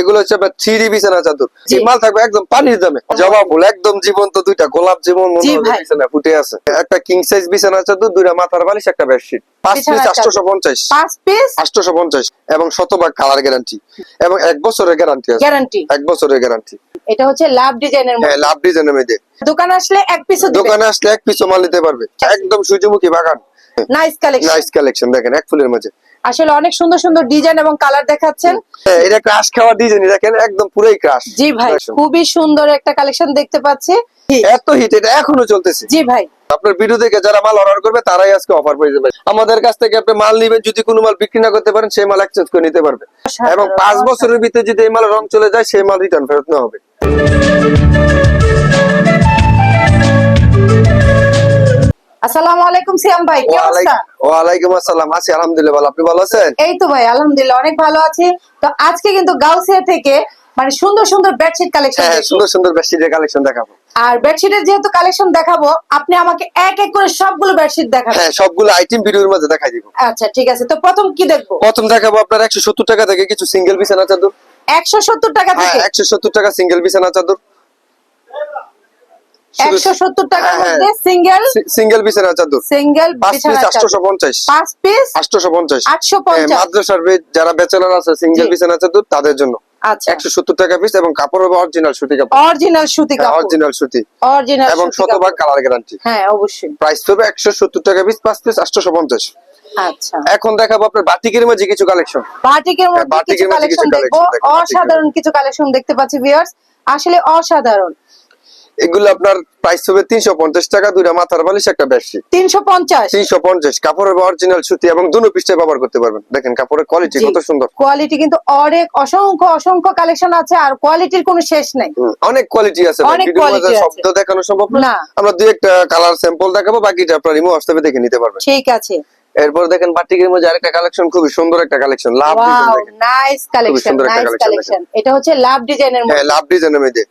এগুলো হচ্ছে আপনার থ্রি বিছানা চাদর। মাল থাকবে একদম পানির দামে। জবা ফুল একদম জীবন্ত দুইটা গোলাপ জীবন বিছানা ফুটে আছে। একটা কিং সাইজ বিছানা চাদর দুইটা মাথার বালিশ একটা বেডশিট পাঁচ পিস বিছানার পঞ্চাশ। পাঁচ পিস আটশোশো পঞ্চাশ। এবং শতভাগ কালার গ্যারান্টি এবং এক বছরের গ্যারান্টি আছে। গ্যারান্টি এক বছরের গ্যারান্টি এটা হচ্ছে লাভ ডিজাইনের হ্যাঁ লাভ ডিজাইনের মধ্যে। দোকান আসলে এক পিস দোকানে আসলে এক পিসও মাল নিতে পারবে। একদম সূর্যমুখী বাগান। নাইস কালেকশন নাইস কালেকশন দেখেন এক ফুলের মাঝে। আসলে অনেক সুন্দর সুন্দর ডিজাইন এবং কালার দেখাচ্ছেন। হ্যাঁ এটা ক্রাশ খাওয়ার ডিজাইন দেখেন একদম পুরোই ক্রাশ জি ভাই খুবই সুন্দর। একটা কালেকশন দেখতে পাচ্ছি। এত হিট এটা এখনও চলতেছে। জি ভাই। আপনার ভিডিও থেকে যারা মাল অর্ডার করবে তারাই আজকে অফার পেয়ে যাবে। আমাদের কাছ থেকে আপনি মাল নিবেন যদি কোনো মাল বিক্রি না করতে পারেন সেই মাল এক্সচেঞ্জ করে নিতে পারবে। এবং পাঁচ বছরের ভিতরে যদি এই মাল রং চলে যায় সেই মাল রিটার্ন ফেরত নেওয়া হবে। আসসালামু আলাইকুম সিয়াম ভাই কি অবস্থা? ওয়ালাইকুম- আসসালাম আছি আলহামদুলিল্লাহ ভালো। আপনি ভালো আছেন? এই তো ভাই আলহামদুলিল্লাহ অনেক ভালো আছি। তো আজকে কিন্তু গাউসিয়া থেকে মানে সুন্দর সুন্দর বেডশিট কালেকশন হ্যাঁ সুন্দর সুন্দর বেডশিটের কালেকশন দেখাবো। আর বেডশিটের যেহেতু কালেকশন দেখাবো আপনি আমাকে এক এক করে সবগুলো বেডশিট দেখাবেন। হ্যাঁ সবগুলো আইটেম ভিডিওর মধ্যে দেখাই দিব। আচ্ছা ঠিক আছে। তো প্রথম কি দেখব? প্রথম দেখাবো আপনার একশো সত্তর টাকা থেকে কিছু সিঙ্গেল বিছানা চাদর। একশো সত্তর টাকা হ্যাঁ থেকে? একশো সত্তর টাকা সিঙ্গেল বিছানা চাদর। একশো সত্তর টাকার হ্যাঁ, মধ্যে সিঙ্গেল সিঙ্গেল বিছানা চাদর সিঙ্গেল পাঁচ পিস আটশোশো পাঁচ পিস? আটশোশো পঞ্চাশ আটশো হ্যাঁ, পঞ্চাশ মাদ্রাসার যারা বেচেলার আছে সিঙ্গেল জি। বিছানা চাদর তাদের জন্য। আচ্ছা। একশো সত্তর টাকা পিস এবং কাপড় হবে অরিজিনাল সুতি কাপড়। অরিজিনাল সুতি কাপড়। অরিজিনাল সুতি। অরিজিনাল এবং শতভাগ কালার গ্যারান্টি হ্যাঁ অবশ্যই। প্রাইস হবে একশো সত্তর টাকা পিস পাঁচ পিস আটশোশো পঞ্চাশ আচ্ছা। এখন দেখাবো আপনার বাটিকের মাঝে কিছু কালেকশন বাটিকের মধ্যে কিছু কালেকশন দেখব। অসাধারণ কিছু কালেকশন দেখতে পাচ্ছি ভিউয়ার্স আসলে অসাধারণ। এগুলো আপনার প্রাইস হবে তিনশো পঞ্চাশ টাকা দুইটা মাথার বালিশ একটা বেডশিট তিনশো পঞ্চাশ? তিনশো পঞ্চাশ কাপড়ের অরিজিনাল সুতি এবং দুনো পিসটা ব্যবহার করতে পারবেন। দেখেন কাপড়ের কোয়ালিটি কত সুন্দর। কোয়ালিটি কিন্তু অনেক অসংখ্য অসংখ্য কালেকশন আছে আর কোয়ালিটির কোনো শেষ নাই। অনেক কোয়ালিটি আছে। শব্দ দেখানো সম্ভব না। আমরা দুই একটা কালার স্যাম্পল দেখাবো বাকিটা আপনার রিমো হোয়াটসঅ্যাপে দেখে নিতে পারবেন। ঠিক আছে। এরপর দেখেন বাটিকের মধ্যে আরেকটা কালেকশন খুবই সুন্দর একটা collection love nice collection nice collection এটা হচ্ছে লাভ ডিজাইনের হ্যাঁ মধ্যে। লাভ ডিজাইনের মধ্যে।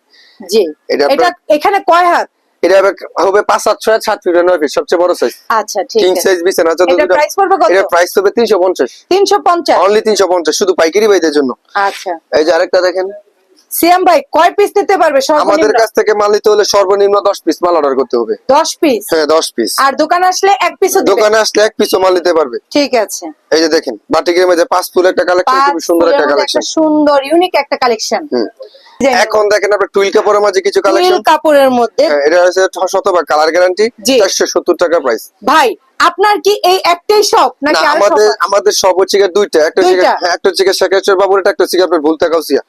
জি। এটা এখানে কয় হাত? এটা হবে- পাঁচ সাত ছয় সাত ফিট নয় ফিট সবচেয়ে বড় সাইজ আচ্ছা ঠিক কিং সাইজ বিছানা চাদর এটা প্রাইস পড়বে কত? এটা প্রাইস হবে তিনশো পঞ্চাশ। তিনশো পঞ্চাশ। অনলি তিনশো পঞ্চাশ শুধু পাইকারি বাইদের জন্য। আচ্ছা। এই যে আরেকটা দেখেন। সিয়াম ভাই কয় পিস নিতে পারবে আমাদের কাছ থেকে মাল নিতে হলে সর্বনিম্ন দশ পিস মাল অর্ডার করতে হবে। দশ পিস হ্যাঁ দশ পিস আর দোকান আসলে এক পিসও দিবে? দোকানে আসলে এক পিসও মাল নিতে পারবে। ঠিক আছে। এই যে দেখেন বাটিকের মধ্যে পাঁচ ফুল একটা কালেকশন খুবই সুন্দর একটা কালেকশন সুন্দর ইউনিক একটা কালেকশন এখন দেখেন আপনার টুইল কাপড়ের মাঝে কিছু কালেকশন কাপড়ের মধ্যে এটা হচ্ছে শতভাগ কালার গ্যারান্টি জি। চারশো সত্তর টাকা প্রাইস ভাই আপনার কি এই একটাই শপ নাকি আমাদের আমাদের সব হচ্ছে দুইটা একটা হচ্ছে হ্যাঁ, একটা হচ্ছে শেখাচর বাবুর একটা হচ্ছে আপনার ভুলতা গাউসিয়া।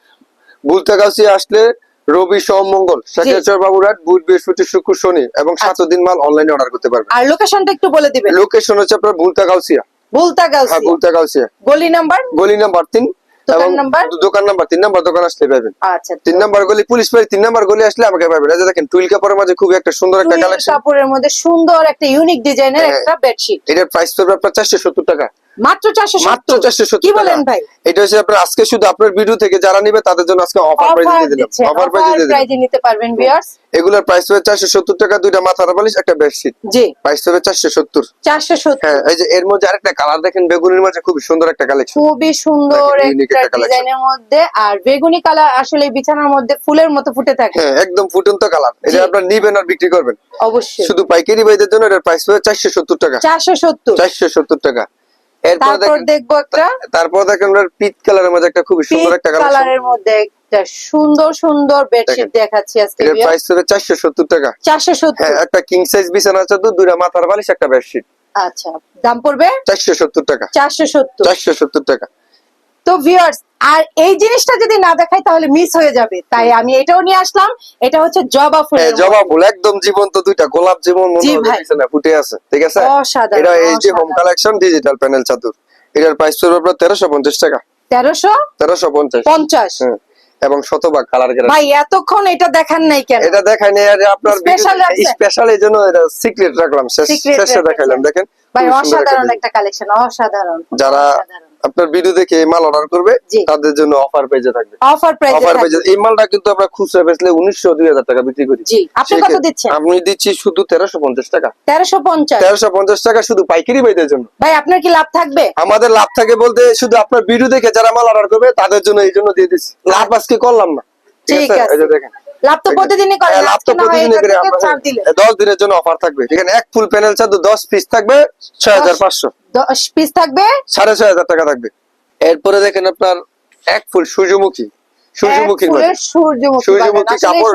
গাউসিয়া আসলে রবি সোম মঙ্গল শেখাচর বাবুরহাট বুধ বৃহস্পতি শুক্র শনি এবং আচ্ছা। সাত দিন মাল অনলাইনে অর্ডার করতে পারবেন। আর লোকেশনটা একটু বলে দিবেন। লোকেশন হচ্ছে আপনার ভুলতা গাউসিয়া ভুলতা হ্যাঁ গাউসি ভুলতা গাউসিয়া গলি নাম্বার? গলি নাম্বার তিন দোকান এবং নাম্বার? দোকান নাম্বার তিন। নাম্বার দোকান আসলে পাবেন। আচ্ছা তিন নাম্বার গলি পুলিশ বাড়ি তিন নাম্বার গলি আসলে আমাকে পাবেন। এই যে দেখেন টুইল কাপড়ের মাঝে খুবই একটা সুন্দর একটা কালেকশন কাপড়ের মধ্যে সুন্দর একটা ইউনিক ডিজাইনের হ্যাঁ। একটা বেডশিট এটার প্রাইস পড়বে আপনার চারশো সত্তর টাকা। মাত্র চারশো মাত্র চারশো সত্তর কি বলেন ভাই? এটা হচ্ছে আপনার আজকে শুধু আপনার ভিডিও থেকে যারা নিবে তাদের জন্য আজকে অফার প্রাইস দিয়ে দিলাম। অফার প্রাইস দিয়ে দিলাম নিতে পারবেন ভিউয়ার্স এগুলোর প্রাইস হবে চারশো সত্তর টাকা দুইটা মাথার বালিশ একটা বেডশিট জি। প্রাইস হবে চারশো সত্তর। চারশো সত্তর। হ্যাঁ এই যে এর মধ্যে আরেকটা কালার দেখেন বেগুনের মাঝে খুবই সুন্দর একটা কালেকশন খুবই সুন্দর একটা ডিজাইনের মধ্যে আর বেগুনি কালার আসলে বিছানার মধ্যে ফুলের মতো ফুটে থাকে। হ্যাঁ একদম ফুটন্ত কালার এটা। আপনার নিবেন আর বিক্রি করবেন। অবশ্যই। শুধু পাইকারি বাইদের জন্য এটার প্রাইস হবে চারশো সত্তর টাকা। চারশো সত্তর। চারশো সত্তর টাকা। এরপর তারপর দেখব একটা তারপর দেখেন পিট কালারের মধ্যে একটা খুব সুন্দর একটা কালারের মধ্যে একটা সুন্দর সুন্দর বেডশিট দেখাচ্ছি আজকে প্রাইস হবে টাকা। হ্যাঁ একটা কিং সাইজ বিছানা চাদর দুইটা মাথার বালিশ একটা বেডশিট। আচ্ছা দাম পড়বে? চারশো সত্তর টাকা। চারশো সত্তর। চারশো সত্তর টাকা। তো ভিউয়ার্স আর এই জিনিসটা যদি না দেখাই তাহলে মিস হয়ে যাবে। তাই আমি এটাও নিয়ে আসলাম। এটা হচ্ছে জবা হ্যাঁ ফুলের জবা ফুল একদম জীবন্ত দুইটা গোলাপ জীবন জি ভাই। বিছানা ফুটে আছে ঠিক আছে? এটা এই যে হোম কালেকশন ডিজিটাল প্যানেল চাদর। এটার প্রাইস পড়বে আপনার তেরোশো পঞ্চাশ টাকা। তেরোশো তেরোশো পঞ্চাশ। পঞ্চাশ। হ্যাঁ এবং শতভাগ কালার গ্যারান্টি ভাই এতক্ষণ এটা দেখান নাই কেন? এটা দেখাই নেই আর আপনার? স্পেশাল এই জন্য এটা সিক্রেট রাখলাম শেষ- শেষে দেখাইলাম দেখেন। ভাই খুবই সুন্দর একটা অসাধারণ একটা কালেকশন অসাধারণ যারা আপনার ভিডিও দেখে এই মাল অর্ডার করবে তাদের জন্য অফার পেজে থাকবে। অফার প্রাইসে অফার পেজে এই মালটা কিন্তু আমরা খুচরা বেচলে উনিশশো দুই টাকা বিক্রি করি। জি, আপনি কত দিচ্ছেন? আমি দিচ্ছি শুধু তেরোশো পঞ্চাশ টাকা। তেরোশো পঞ্চাশ? তেরোশো পঞ্চাশ টাকা শুধু পাইকারি জন্য। ভাই আপনার কি লাভ থাকবে? আমাদের লাভ থাকে বলতে শুধু আপনার ভিডিও দেখে যারা মাল অর্ডার করবে তাদের জন্য এই জন্য দিয়ে দিচ্ছি। লাভ আজকে করলাম না। ঠিক আছে আছে। এই যে দেখেন। লাভ তো প্রতিদিনই হ্যাঁ, লাভ তো প্রতিদিনই করে দশ দিনের জন্য অফার থাকবে। এখানে এক ফুল প্যানেল চাদর দশ পিস থাকবে ছয় হাজার পাঁচশো। দশ পিস থাকবে? সাড়ে ছয় হাজার টাকা থাকবে। এরপরে দেখেন আপনার এক ফুল সূর্যমুখী। সূর্যমুখী সূর্যমুখী বাগান কাপড়।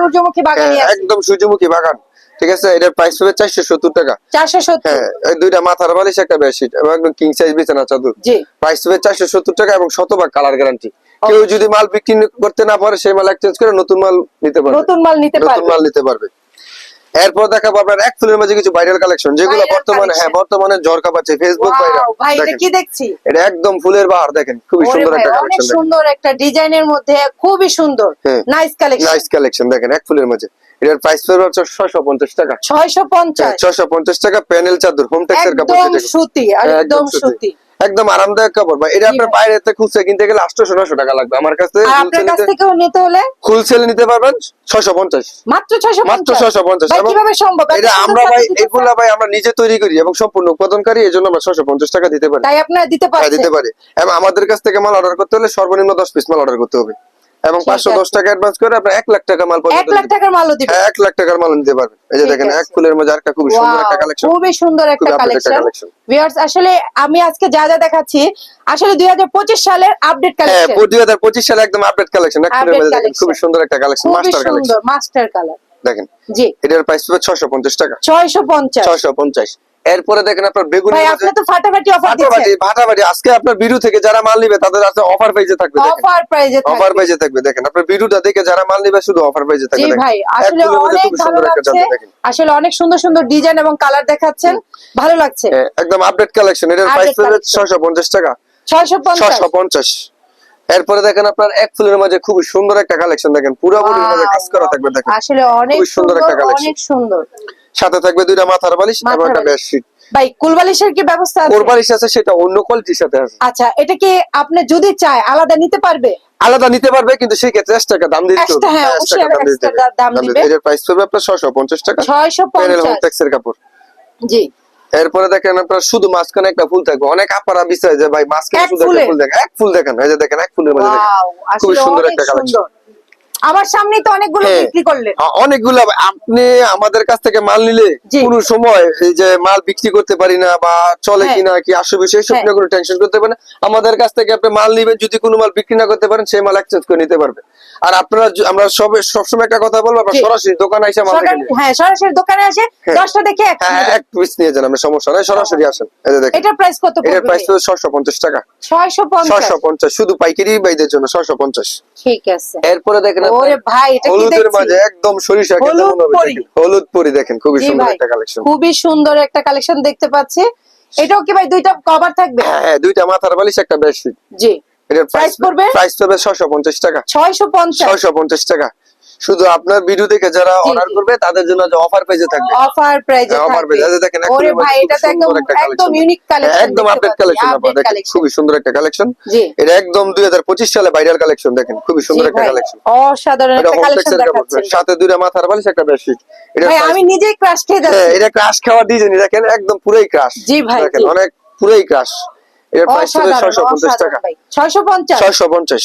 হ্যাঁ, একদম সূর্যমুখী বাগান। ঠিক আছে? এটার প্রাইস হবে চারশো সত্তর টাকা। চারশো সত্তর। হ্যাঁ দুইটা মাথার বালিশ একটা বেডশিট এবং একদম কিং সাইজ বিছানা চাদর। জি। প্রাইস হবে চারশো সত্তর টাকা এবং শতভাগ কালার গ্যারান্টি কেউ যদি মাল বিক্রি করতে না পারে সেই মাল এক্সচেঞ্জ করে নতুন মাল নিতে পারবে। নতুন মাল নিতে পারবে। নতুন মাল নিতে পারবে। এরপর দেখাবো আপনার এক ফুলের মাঝে কিছু ভাইরাল কালেকশন যেগুলো বর্তমানে হ্যাঁ বর্তমানে ঝড়কা পাচ্ছে ফেসবুক ভাইরাল ভাই এটা কি দেখছি? এটা একদম ফুলের বাহার দেখেন খুবই সুন্দর একটা কালেকশন সুন্দর একটা ডিজাইনের মধ্যে খুবই সুন্দর। হ্যাঁ। নাইস কালেকশন নাইস কালেকশন দেখেন এক ফুলের মাঝে। এটার প্রাইস পড়বে হচ্ছে ছশো পঞ্চাশ টাকা। ছয়শো পঞ্চাশ। ছশো পঞ্চাশ টাকা প্যানেল চাদর হোম টেক্সের কাপড় একদম। সুতি হ্যাঁ, একদম সুতি। একদম আরামদায়ক কাপড়। ভাই এটা আপনার বাইরে থেকে খুলছে কিনতে গেলে আটশো নশো টাকা লাগবে। আমার কাছে আপনার কাছ থেকে নিতে হলে? হোলসেলে নিতে পারবেন ছয়শো পঞ্চাশ। মাত্র ছয়শো মাত্র পঞ্চাশ। পঞ্চাশ কীভাবে সম্ভব? এটা আমরা ভাই এগুলা ভাই আমরা নিজে তৈরি করি এবং সম্পূর্ণ উৎপাদনকারী এই জন্য আমরা ছয়শো পঞ্চাশ টাকা দিতে পারি। তাই আপনারা দিতে হ্যাঁ, দিতে পারি। এবং আমাদের কাছ থেকে মাল অর্ডার করতে হলে সর্বনিম্ন দশ পিস মাল অর্ডার করতে হবে। এবং পাঁচশো দশ টাকা অ্যাডভান্স করে আপনার এক লাখ টাকা মাল এক লাখ টাকার মালও দিবে হ্যাঁ এক লাখ টাকার মাল নিতে পারবেন। এই যে দেখেন এক ফুলের মধ্যে আরেকটা খুবই সুন্দর একটা কালেকশন খুবই সুন্দর একটা কালেকশন ভিউয়ার্স আসলে আমি আজকে যা যা দেখাচ্ছি আসলে দুই হাজার পঁচিশ সালের আপডেট হ্যাঁ কালেকশন দুই হাজার পঁচিশ সালে একদম আপডেট কালেকশন এক ফুলের মধ্যে দেখেন। খুবই সুন্দর একটা কালেকশন মাস্টার কালেকশন সুন্দর মাস্টার কালার দেখেন জি। এটার প্রাইস হবে ছশো পঞ্চাশ টাকা। ছয়শো পঞ্চাশ। ছশো পঞ্চাশ। এরপরে দেখেন আপনার বেগুনি ভাই আপনি তো ফাটাফাটি অফার দিচ্ছেন। ভাটাবাটি আজকে আপনার বিরু থেকে যারা মাল নিবে তাদের আছে অফার পেজে থাকবে দেখেন। অফার পেজে থাকবে। দেখেন। আপনার ভিডিওটা দেখে যারা মাল নিবে শুধু অফার পেজে থাকবে। ভাই আসলে অনেক ভালো সুন্দর লাগছে। আসলে অনেক সুন্দর সুন্দর ডিজাইন এবং কালার দেখাচ্ছেন। ভালো লাগছে। একদম আপডেট কালেকশন এটার প্রাইস। ছয়শো পঞ্চাশ টাকা। ছয়শো পঞ্চাশ। ছয়শো পঞ্চাশ। এরপরে দেখেন আপনার এক ফুলের মাঝে খুব সুন্দর একটা কালেকশন দেখেন। পুরো মাঝে কাজ করা থাকবে দেখেন। আসলে অনেক সুন্দর সুন্দর একটা কালেকশন অনেক সুন্দর। সাথে থাকবে দুইটা মাথার বালিশ এবং একটা বেডশিট ভাই কুলবালিশের কি ব্যবস্থা আছে? কোরবালিশ আছে সেটা অন্য কোয়ালিটির সাথে আছে। আচ্ছা এটা কি আপনি যদি চায় আলাদা নিতে পারবে? আলাদা নিতে পারবে কিন্তু সেই ক্ষেত্রে এক্সট্রা টাকা দাম দিতে হবে। হ্যাঁ, দাম হবে। দিবে। দিতে- প্রাইস পড়বে আপনার ছয়শো পঞ্চাশ টাকা। ছয়শো প্যানেল হোম পঞ্চাশ কাপড়। জি। এরপরে দেখেন আপনার শুধু মাঝখানে একটা ফুল থাকবে। অনেক আপারা বিষয় যে ভাই মাঝখানে এক শুধু একটা ফুল? দেখেন। এক ফুল দেখেন এই যে দেখেন এক ফুলের মধ্যে দেখেন। খুবই সুন্দর একটা কালেকশন আমার সামনে তো অনেকগুলো হ্যাঁ। বিক্রি করলেন। অনেকগুলো। আপনি আমাদের কাছ থেকে মাল নিলে। কোনো সময় এই যে মাল বিক্রি করতে পারি না বা চলে হ্যাঁ। কিনা কি আসবে সেই সব হ্যাঁ। নিয়ে কোনো টেনশন করতে পারেন আমাদের কাছ থেকে আপনি মাল নিবেন যদি কোনো মাল বিক্রি না করতে পারেন সেই মাল এক্সচেঞ্জ করে নিতে পারবে। আর আপনারা আমরা সব সবসময় একটা কথা বলব আপনার সরাসরি দোকানে এসে মাল হ্যাঁ সরাসরি দোকানে আসে হ্যাঁ। দশটা দেখে এক হ্যাঁ পিস নিয়ে যান আমরা সমস্যা নাই সরাসরি আসেন। এই যে দেখেন। এটার প্রাইস কত এটার প্রাইস পড়বে ছশো পঞ্চাশ টাকা। ছয়শো পঞ্চাশ। ছয়শো পঞ্চাশ শুধু পাইকারি বাইদের জন্য ছয়শো পঞ্চাশ। ঠিক আছে। এরপরে দেখেন ওরে ভাই এটা কি দেখছি? মাঝে একদম সরিষা খেতে হলুদ হবে দেখেন। হলুদ পরি দেখেন খুবই সুন্দর একটা কালেকশন খুবই সুন্দর একটা কালেকশন দেখতে পাচ্ছি। এটাও কি ভাই দুইটা কভার থাকবে? হ্যাঁ হ্যাঁ দুইটা মাথার বালিশ একটা বেডশিট জি। এটার প্রাইস পড়বে? প্রাইস পড়বে ছয়শো পঞ্চাশ টাকা। ছয়শো পঞ্চাশ। ছয়শো পঞ্চাশ টাকা। শুধু আপনার ভিডিও দেখে যারা অর্ডার করবে তাদের জন্য যে অফার পেজে থাকবে। অফার প্রাইজে অফার পেজে দেখেন ওরে ভাই এটা তো একদম একদম ইউনিক কালেকশন হ্যাঁ, একদম আপডেট কালেকশন আপনারা দেখেন খুব সুন্দর একটা কালেকশন এটা একদম 2025 সালে ভাইরাল কালেকশন দেখেন খুব সুন্দর একটা কালেকশন অসাধারণ একটা কালেকশন দেখাচ্ছেন। সাথে দুইটা মাথার বালিশ একটা বেশি এটা ভাই আমি নিজেই ক্রাশ খেয়ে হ্যাঁ, যাচ্ছি। এটা ক্রাশ খাওয়া দিয়ে জানি দেখেন একদম পুরোই ক্রাশ জি ভাই দেখেন অনেক পুরোই ক্রাশ এর প্রাইস হলো 650 টাকা। 650 650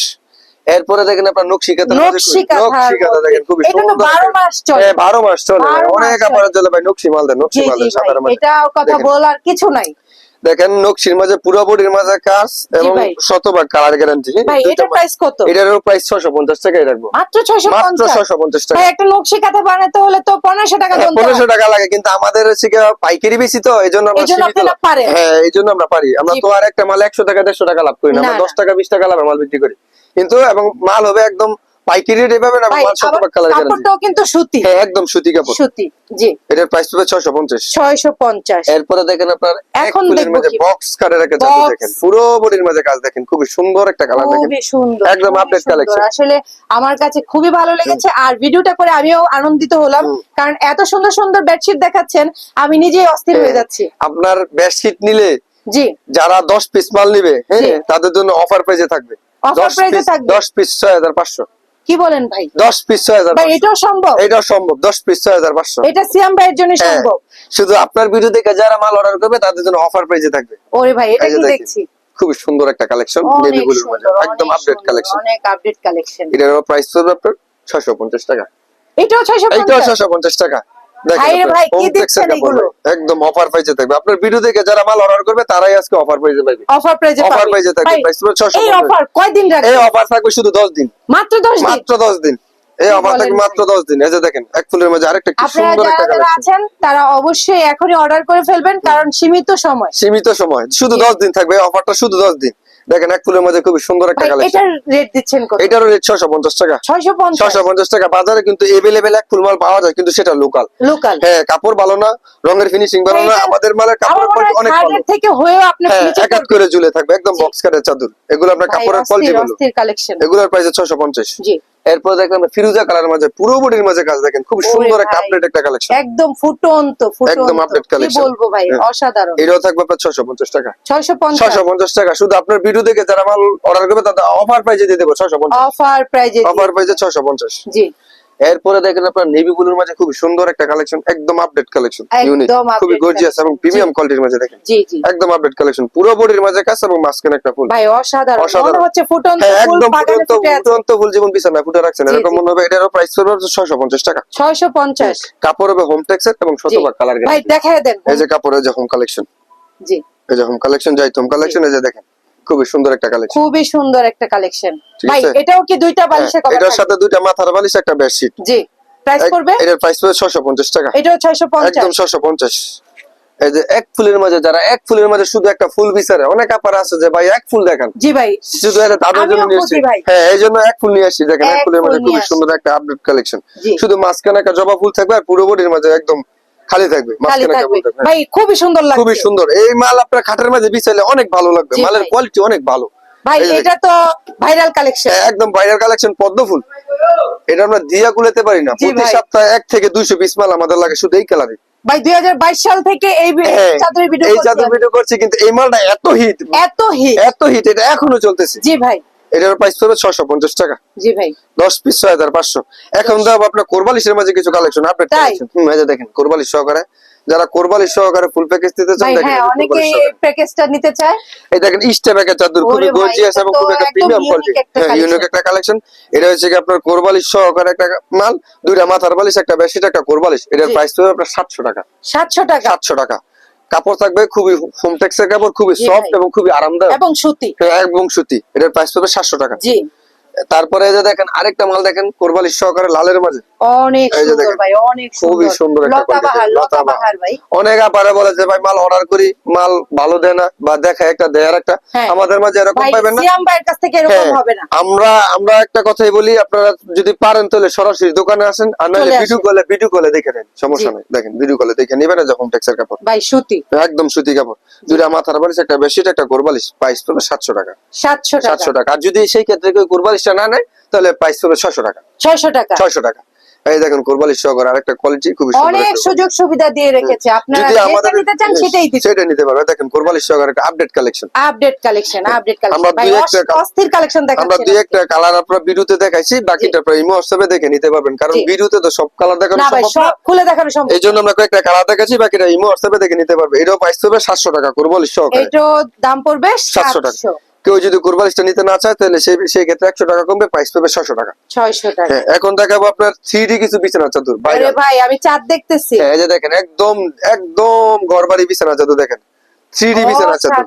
এরপরে দেখেন আপনার নকশি কাঁথা নকশি কাঁথা দেখেন খুবই সুন্দর। বারো একটা- মাস চলে। হ্যাঁ বারো মাস চলে। অনেক। আপনার চলে। ভাই নকশি মাল দেন নকশি মাল দেন এটা কথা। বলার কিছু নাই। দেখেন নকশির মাঝে পুরো বডির মাঝে কাজ এবং শতভাগ কালার গ্যারান্টি ভাই এটার প্রাইস কত? এটারও প্রাইস ছশো পঞ্চাশ টাকাই রাখব। মাত্র ছয়শো মাত্র পঞ্চাশ? ছশো পঞ্চাশ টাকা। ভাই একটা নকশি কাঁথা বানাতে হলে তো পনেরোশো টাকা হ্যাঁ, গুনতে পনেরোশো টাকা লাগে কিন্তু আমাদের গিয়ে পাইকারি বেশি তো এই জন্য আমরা এই জন্য আপনারা পারেন। হ্যাঁ এই জন্য আমরা পারি। আমরা তো আর একটা মাল একশো টাকা দেড়শো টাকা লাভ করি না আমরা না। দশ টাকা বিশ টাকা লাভে মাল বিক্রি করি। কিন্তু এবং মাল হবে একদম পাইকারি রেটে কাপড়টাও কিন্তু সুতি। হ্যাঁ একদম সুতি কাপড়। সুতি জি। এটার প্রাইস পাবে ছয়শো পঞ্চাশ। ছয়শো পঞ্চাশ। এরপরে দেখেন আপনার এখন বক্স কাটের একটা জাদু দেখেন। পুরো বডির মাঝে কাজ দেখেন খুবই সুন্দর একটা কালার দেখেন। খুবই সুন্দর একদম সুন্দর। collection। আসলে আমার কাছে খুবই ভালো লেগেছে। আর ভিডিওটা করে আমিও আনন্দিত হলাম কারণ এত সুন্দর সুন্দর বেডশিট দেখাচ্ছেন আমি নিজেই অস্থির হয়ে হ্যাঁ। যাচ্ছি। আপনার বেডশিট নিলে জি। যারা দশ পিস মাল নিবে হ্যাঁ তাদের জন্য অফার প্রাইজে থাকবে। এ পিস থাকবে? দশ পিস ছয় হাজার পাঁচশো। কি বলেন ভাই? দশ পিস ছয় হাজার ভাই এটাও সম্ভব? এটাও সম্ভব দশ পিস ছয় হাজার পাঁচশো। এটা সিয়াম ভাইয়ের জন্য হ্যাঁ। সম্ভব? শুধু আপনার ভিডিও দেখে যারা মাল অর্ডার করবে তাদের জন্য অফার প্রাইসে থাকবে। ওরে ভাই এটা কি দেখছি? খুব সুন্দর একটা কালেকশনগুলোর মধ্যে একদম আপডেট কালেকশন অনেক আপডেট কালেকশন এটার প্রাইস পড়বে আপনার ছয়শো পঞ্চাশ টাকা। এটাও ছয়শো এইটাও ছয়শো পঞ্চাশ টাকা। দেখেন ভাই রে আপনার ভাই, কি home দেখছেন textile কাপড় এগুলো? ভাই। একদম অফার প্রাইজে থাকবে। আপনার ভিডিও দেখে যারা মাল অর্ডার করবে তারাই আজকে অফার প্রাইজে পাবে। অফার প্রাইজে অফার প্রাইজে থাকবে। প্রাইস পড়বে ছয়শো এই অফার কয়দিন রাখবে এই অফার থাকবে শুধু দশ দিন। মাত্র দশ দিন? মাত্র দশ দিন। এই অফার থাকবে মাত্র দশ দিন। এই যে দেখেন এক ফুলের মাঝে আরেকটা কি সুন্দর একটা কালেকশন আছেন তারা অবশ্যই এখনই অর্ডার করে ফেলবেন কারণ সীমিত সময়। সীমিত সময়। শুধু জি। দশ দিন থাকবে। এই অফারটা শুধু দশ দিন। দেখেন এক ফুলের মধ্যে খুবই সুন্দর একটা কালেকশন এটার রেট দিচ্ছেন কত? এটারও রেট ছয়শো পঞ্চাশ টাকা। ছয়শো পঞ্চাশ? ছয়শো পঞ্চাশ টাকা। বাজারে কিন্তু এভেলেবেল এক ফুল মাল পাওয়া যায় কিন্তু সেটা লোকাল লোকাল হ্যাঁ কাপড় ভালো না রঙের ফিনিশিং ভালো না আমাদের মালের কাপড় quality অনেক ভালো। থেকে হয়েও আপনি হ্যাঁ এক এক করে ঝুলে থাকবে একদম। বক্স কাটের চাদর। এগুলো আপনার কাপড়ের কোয়ালিটি ভালো। কালেকশন এগুলোর প্রাইস ছয়শো পঞ্চাশ। জি। এরপর দেখলাম ফিরুজা কালার মাঝে পুরো বডির মাঝে কাজ দেখেন খুব সুন্দর একটা আপডেট একটা কালেকশন একদম ফুটন্ত একদম আপডেট কালেকশন কি বলব ভাই হ্যাঁ। অসাধারণ। এটাও থাকবে আপনার ছয়শো পঞ্চাশ টাকা। ছয়শো পঞ্চাশ। ছয়শো পঞ্চাশ টাকা। শুধু আপনার ভিডিও দেখে যারা মাল অর্ডার করবে তাদের অফার প্রাইজে দিয়ে দেবো ছয়শো পঞ্চাশ। অফার প্রাইজে অফার প্রাইজে ছয়শো পঞ্চাশ। জি। এরপরে দেখেন আপনার নেভি ব্লুর মাঝে খুব সুন্দর একটা কালেকশন একদম আপডেট কালেকশন ইউনিক খুবই গর্জিয়াস এবং প্রিমিয়াম কোয়ালিটির মাঝে দেখেন। একদম আপডেট কালেকশন পুরো বডির মাঝে কাজ এবং মাঝখানে একটা ফুল। ভাই অসাধারণ। মনে হচ্ছে ফুটন্ত হ্যাঁ ফুল একদম ফুটন্ত ফুটন্ত ফুল যেমন বিছানা ফুটে রাখছেন। এরকম মনে হবে এটারও প্রাইস পড়বে ছয়শো পঞ্চাশ টাকা। ছয়শো পঞ্চাশ। কাপড় হবে হোম টেক্সের এবং শতভাগ কালার ভাই দেখায় দেন। এই যে কাপড়ের যে হোম কালেকশন জি। এই যে হোম কালেকশন যাই হোম কালেকশন এই যে দেখেন। খুবই সুন্দর একটা কালেকশন খুবই সুন্দর একটা কালেকশন ভাই এটাও কি দুইটা বালিশে কভার এটার সাথে দুইটা মাথার বালিশ একটা বেডশিট জি। প্রাইস পড়বে? এটার প্রাইস পড়বে ছয়শো পঞ্চাশ টাকা। এটাও ছয়শো পঞ্চাশ। একদম ছয়শো পঞ্চাশ। এই যে এক ফুলের মাঝে যারা এক ফুলের মাঝে শুধু একটা ফুল বিচারে অনেক আপার আছে যে ভাই এক ফুল দেখান। জি ভাই। শুধু এটা তাদের জন্য নিয়ে এসেছি হ্যাঁ এই জন্য এক ফুল নিয়ে আসছি দেখেন এক ফুলের মাঝে খুবই সুন্দর একটা আপডেট কালেকশন শুধু মাঝখানে একটা জবা ফুল থাকবে আর পুরো বডির মাঝে একদম খালি থাকবে খালি থাকবে। ভাই খুবই সুন্দর লাগবে খুবই সুন্দর। এই মাল আপনার খাটের মাঝে বিছাইলে অনেক ভালো লাগবে। মালের কোয়ালিটি অনেক ভালো। ভাই এটা তো ভাইরাল কালেকশন একদম বাইরের কালেকশন পদ্ম ফুল। এটা আমরা দিয়া গুলেতে পারি না। প্রতি সপ্তাহে এক থেকে দুইশো পিস মাল আমাদের লাগে শুধু এই কালারে ভাই দুই হাজার বাইশ সাল থেকে এই হ্যাঁ, চাদরের ভিডিও এই চাদর ভিডিও করছি কিন্তু এই মালটা এত হিট এত হিট এত হিট এটা এখনও চলতেছে। জি ভাই। এটার প্রাইস পড়বে পঞ্চাশ টাকা। জি ভাই। দশ পিস ছয় হাজার পাঁচশো। এখন দাও আপনার কোরবালিশের মাঝে কিছু কালেকশন আপডেট? কালেকশন হম এই যে দেখেন কোরবালিশ সহকারে। যারা কোরবালিশ সহকারে ফুল প্যাকেজ দিতে চান দেখেন হ্যাঁ অনেকে প্যাকেজটা নিতে চায়। এই দেখেন ইস্টে প্যাকেজ চাদর খুবই গর্জিয়াস এবং খুব একটা প্রিমিয়াম কোয়ালিটি হ্যাঁ ইউনিক একটা কালেকশন এটা হচ্ছে কি আপনার কোরবালিশ সহকারে একটা মাল দুইটা মাথার বালিশ একটা বেশি একটা কোরবালিশ। এটার প্রাইস পড়বে আপনার সাতশো টাকা। সাতশো টাকা। সাতশো টাকা। কাপড় থাকবে খুবই হোমটেক্সের কাপড় খুবই সফট এবং খুবই আরামদায়ক। এবং সুতি। হ্যাঁ, এবং সুতি। এটার প্রাইস পড়বে সাতশো টাকা। জি। তারপরে এই যে দেখেন আরেকটা মাল দেখেন কোরবালিশ সহকারে লালের মাঝে। অনেক সুন্দর। ভাই অনেক খুবই সুন্দর। লতা বাহার ভাই। অনেক আপারে বলে যে ভাই মাল অর্ডার করি মাল ভালো দেয় না বা দেখা একটা দেয়ার একটা হ্যাঁ। আমাদের মাঝে এরকম পাবেন না। সিয়াম ভাইয়ের কাছ থেকে এরকম হ্যাঁ, হবে না। আমরা আমরা একটা কথাই বলি আপনারা যদি পারেন তাহলে সরাসরি দোকানে আসেন আর নাহলে ভিডিও কলে ভিডিও কলে দেখে নেন সমস্যা। নেই। দেখেন ভিডিও কলে দেখে নেবেন না যে হোমটেক্সের কাপড়। ভাই সুতি। একদম সুতি কাপড়। দুইটা মাথার বালিশ একটা বেশি একটা কোরবালিশ প্রাইস পড়বে সাতশো টাকা। সাতশো টাকা। সাতশো টাকা। আর যদি সেই ক্ষেত্রে কেউ কোরবালিশটা না নেয় তাহলে প্রাইস পড়বে ছয়শো টাকা। ছয়শো টাকা। ছয়শো টাকা। এই দেখেন কোরবালিশ সহকারে আরেকটা কোয়ালিটি খুবই সুন্দর অনেক একটা সুযোগ সুবিধা দিয়ে রেখেছে। আপনারা যেটা নিতে চান সেটাই দিতে সেটা নিতে পারবে। দেখেন কোরবালিশ সহকারে একটা update collection update collection update collection ভাই দুই একটা অস্থির কালেকশন আমরা দুই একটা কালার আপনার ভিডিওতে দেখাইছি বাকিটা ইমো হোয়াটসঅ্যাপে দেখে নিতে পারবেন। কারণ। ভিডিওতে তো সব কালার দেখানো সম্ভব না। সব খুলে দেখানো সম্ভব আমরা কয়েকটা কালার দেখাচ্ছি বাকিটা ইমো হোয়াটসঅ্যাপে দেখে নিতে পারবে। এটাও প্রাইস হবে সাতশো টাকা কোরবালিশ সহকারে। এটাও দাম পড়বে 700 টাকা। কেউ যদি কোরবালিশটা নিতে না চায় তাহলে সেই সেই ক্ষেত্রে একশো টাকা কমবে প্রাইস পাবে ছশো টাকা। ছয়শো টাকা। হ্যাঁ এখন দেখাবো আপনার থ্রি কিছু বিছানা চাদর ভাই আমি চাঁদ দেখতেছি। হ্যাঁ এই যে দেখেন একদম একদম ঘরবাড়ি বিছানা চাদর দেখেন। থ্রি ডি বিছানা চাদর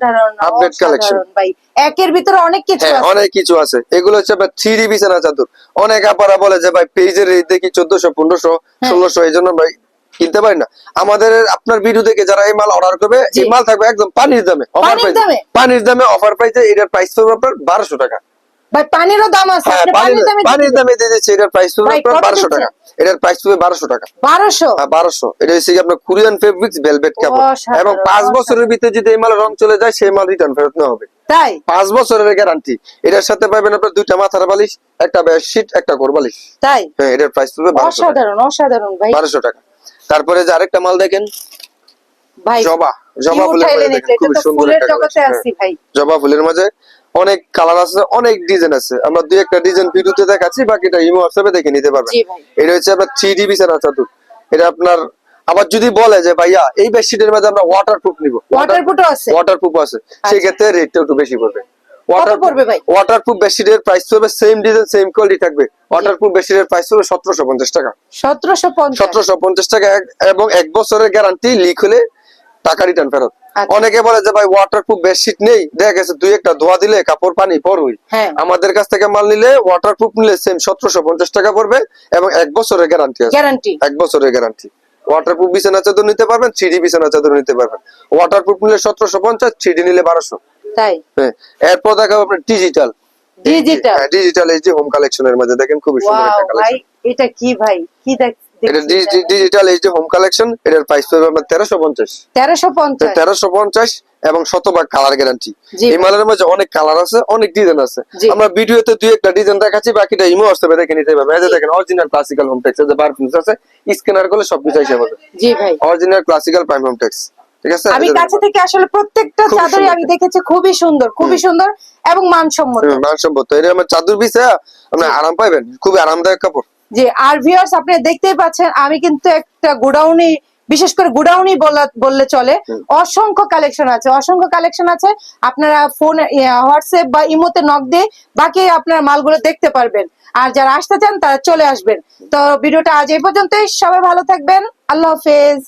আপডেট কালেকশন একের ভিতরে অনেক কিছু হ্যাঁ আছে। অনেক কিছু আছে। এগুলো হচ্ছে আপনার থ্রি ডি বিছানা চাদর। অনেক আপারা বলে যে ভাই পেজের রেট দেখি চোদ্দশো পনেরোশো হ্যাঁ। ষোলোশো এই জন্য ভাই কিনতে পারি না। আমাদের আপনার ভিডিও দেখে যারা এই মাল অর্ডার করবে এই মাল থাকবে একদম পানির দামে অফার দামে? পানির দামে অফার প্রাইসে এটার প্রাইস পড়বে আপনার বারোশো টাকা। ভাই পানিরও দাম আছে হ্যাঁ পানির পানির দামে দিয়ে দিচ্ছে এটার প্রাইস পড়বে কত বারোশো টাকা। এটার প্রাইস পড়বে বারোশো টাকা। বারোশো? হ্যাঁ বারোশো। এটা হচ্ছে আপনার কোরিয়ান ফেব্রিক্স ভেলভেট কাপড়। এবং পাঁচ বছরের ভিতরে যদি এই মাল রং চলে যায় সেই মাল রিটার্ন ফেরত নেওয়া হবে। তাই? পাঁচ বছরের গ্যারান্টি এটার সাথে পাবেন আপনার দুইটা মাথার বালিশ একটা বেডশিট একটা কোরবালিশ তাই? হ্যাঁ এটার প্রাইস পড়বে টাকা। অসাধারণ অসাধারণ ভাই। বারোশো টাকা। তারপরে যে আরেকটা মাল দেখেন? জবা জবা ফুলের দেখেন খুবই সুন্দর একটা হ্যাঁ। জবা ফুলের মাঝে অনেক কালার আছে অনেক ডিজাইন আছে। আমরা দুই একটা ডিজাইন ভিডিওতে দেখাচ্ছি বাকিটা ইমো হোয়াটসঅ্যাপে দেখে নিতে পারবেন। এটা হচ্ছে আপনার থ্রি ডি বিছানা চাদর। এটা আপনার আবার যদি বলে যে ভাইয়া এই বেডশিটের মধ্যে আমরা ওয়াটারপ্রুফ নিব। ওয়াটারপ্রুফও আছে। ওয়াটারপ্রুফ আছে। সেই ক্ষেত্রে রেটটা একটু বেশি পড়বে। পড়বে ভাই? ওয়াটারপ্রুফ বেডশিটের প্রাইস পড়বে সেম ডিজাইন সেম কোয়ালিটি থাকবে। ওয়াটারপ্রুফ বেডশিটের প্রাইস পড়বে সতেরোশো পঞ্চাশ টাকা। সতেরোশো পঞ্চাশ। সতেরোশো পঞ্চাশ টাকা এবং এক বছরের গ্যারান্টি লিক হলে টাকা রিটার্ন ফেরত। অনেকে বলে যে ভাই ওয়াটারপ্রুফ বেডশিট নেই দেখা গেছে দুই একটা ধোয়া দিলে কাপড় পানি পরবই। আমাদের কাছ থেকে মাল নিলে ওয়াটারপ্রুফ নিলে সেম সতেরোশো পঞ্চাশ টাকা পড়বে এবং এক বছরের গ্যারান্টি আছে। গ্যারান্টি এক বছরের গ্যারান্টি ওয়াটারপ্রুফ বিছানা চাদর নিতে পারবেন থ্রি ডি বিছানা চাদর নিতে পারবেন। ওয়াটারপ্রুফ নিলে সতেরোশো পঞ্চাশ থ্রি ডি নিলে বারোশো। তাই? হ্যাঁ এরপর দেখাবো আপনার ডিজিটাল ডিজিটাল ডিজিটাল এই যে হোম কালেকশনের মধ্যে দেখেন খুবই সুন্দর একটা কালেকশন এটা কি ভাই? কি দেখ এটা ডিজিটাল হোম কালেকশন এটার প্রাইস পড়বে আপনার পঞ্চাশ। এবং শতভাগ কালার গ্যারান্টি এই মালের মধ্যে অনেক কালার আছে অনেক ডিজাইন আছে। আমরা ভিডিওতে দুই একটা ডিজাইন দেখাচ্ছি বাকিটা ইমো দেখে নিতে পারবে এই যে দেখেন অরিজিনাল ক্লাসিক্যাল হোম টেক্স যে বারফিউজ আছে স্ক্যানার করলে সবকিছু এসে যাবে। জি ভাই। Original classical prime home tex ঠিক আছে? আমি কাছে থেকে আসলে প্রত্যেকটা চাদরই আমি দেখেছি খুবই সুন্দর খুবই সুন্দর এবং মানসম্মত। মানসম্মত। এটা আমার চাদর বিছা আপনি আরাম পাইবেন? খুবই আরামদায়ক কাপড়। যে আর ভিউয়ার্স আপনি দেখতেই পাচ্ছেন আমি কিন্তু একটা গোডাউনি বিশেষ করে গোডাউনি বললে চলে। অসংখ্য কালেকশন আছে অসংখ্য কালেকশন আছে। আপনারা ফোন হোয়াটসঅ্যাপ বা ইমোতে নক দিয়ে বাকি আপনার মালগুলো দেখতে পারবেন। আর যারা আসতে চান তারা চলে আসবেন। তো ভিডিওটা আজ এই পর্যন্তই। সবাই ভালো থাকবেন। আল্লাহ হাফেজ।